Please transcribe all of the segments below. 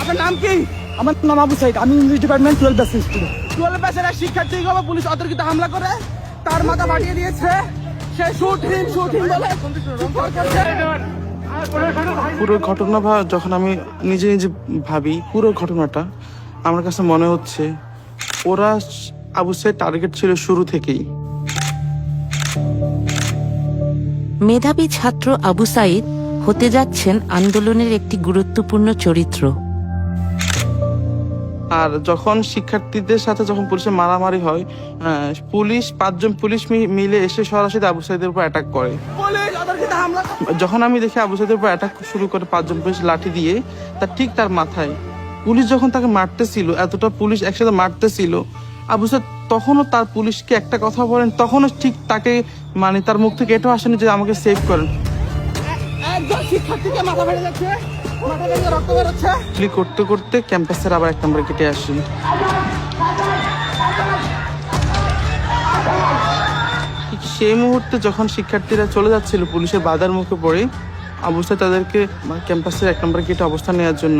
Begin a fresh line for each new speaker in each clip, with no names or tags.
আপনার নাম কি?
আমার নাম আবু সাইদ। আমি English department twelve batch student
twelve ব্যাচের এক শিক্ষার্থী উপর পুলিশ অতর্কিত হামলা করে তার মাথা ফাটিয়ে দিয়েছে। সে শুট শুট বলে
পুরো ঘটনা ভা যখন আমি নিজে নিজে ভাবি পুরো ঘটনাটা আমার কাছে মনে হচ্ছে ওরা আবু সাইদ টার্গেট ছিল শুরু থেকেই।
মেধাবী ছাত্র আবু সাইদ হতে যাচ্ছেন আন্দোলনের একটি গুরুত্বপূর্ণ চরিত্র।
আর যখন শিক্ষার্থীদের সাথে যখন পুলিশের মারামারি হয় পুলিশ পাঁচজন পুলিশ মি- মিলে এসে সরাসরি আবু সাইদের উপর অ্যাটাক করে। যখন আমি দেখি আবু সাইদের উপর অ্যাটাক শুরু করে পাঁচজন পুলিশ লাঠি দিয়ে তার ঠিক তার মাথায়। পুলিশ যখন তাকে মারতেছিল এতটা পুলিশ একসাথে মারতেছিল আবু সাইদ তখনও তার পুলিশকে একটা কথা বলেন তখনও ঠিক তাকে মানে তার মুখ থেকে এটাও আসেনি যে আমাকে সেভ করেন। করতে করতে ক্যাম্পাসের আবার এক নম্বর কেটে আসি সেই মুহূর্তে যখন শিক্ষার্থীরা চলে যাচ্ছিল, পুলিশের বাধার মুখে পড়ে অবস্থায় তাদেরকে ক্যাম্পাসের এক নম্বর গেটে অবস্থান নেওয়ার জন্য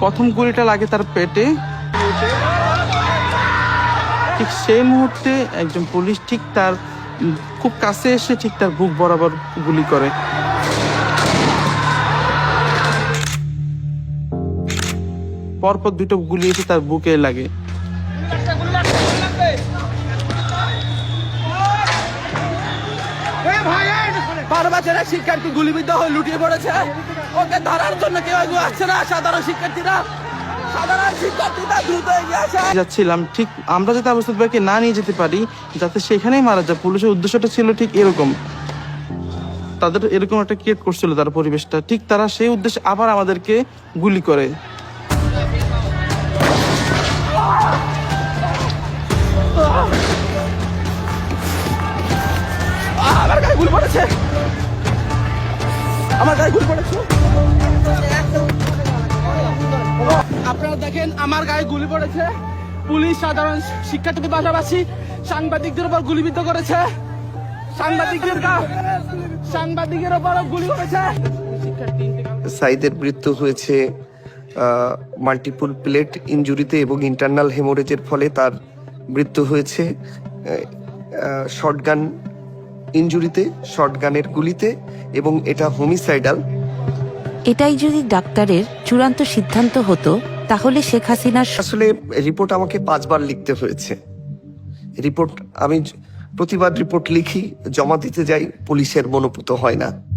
প্রথম গুলিটা লাগে তার পেটে। ঠিক সেই মুহূর্তে একজন পুলিশ ঠিক তার খুব কাছে এসে ঠিক তার বুক বরাবর গুলি করে। পরপর দুটো গুলি এসে তার বুকে লাগে।
বছরের শিক্ষার্থী গুলিবিদ্ধ হয়ে লুটিয়ে পড়েছে। ওকে ধরার জন্য কেউ আসছে না, সাধারণ শিক্ষার্থীরা। সাধারণ শিক্ষার্থীরা দ্রুত এগিয়ে আসে।
যাচ্ছিলাম ঠিক আমরা যাতে অবস্থা ভাইকে না নিয়ে যেতে পারি যাতে সেখানেই মারা যায়। পুলিশের উদ্দেশ্যটা ছিল ঠিক এরকম। তাদের এরকম একটা ক্রিয়েট করছিল তার পরিবেশটা। ঠিক তারা সেই উদ্দেশ্যে আবার আমাদেরকে গুলি করে।
আমার গায়ে গুলি পড়েছে। আমার গায়ে গুলি পড়েছে। আপনারা দেখেন, আমার গায়ে গুলি পড়েছে। পুলিশ, সাধারণ শিক্ষার্থীদের পাশাপাশি সাংবাদিকদের উপর গুলিবিদ্ধ করেছে। সাংবাদিকদের সাংবাদিকের উপর গুলি করেছে।
সাইদের মৃত্যু হয়েছে মাল্টিপল প্লেট ইনজুরিতে এবং ইন্টারনাল হেমোরেজের ফলে তার মৃত্যু হয়েছে শর্টগান ইনজুরিতে শর্টগানের গুলিতে এবং এটা হোমিসাইডাল
এটাই যদি ডাক্তারের চূড়ান্ত সিদ্ধান্ত হতো, তাহলে শেখ হাসিনার
আসলে রিপোর্ট আমাকে পাঁচবার লিখতে হয়েছে। রিপোর্ট আমি প্রতিবার রিপোর্ট লিখি, জমা দিতে যাই, পুলিশের মনোপুত হয় না।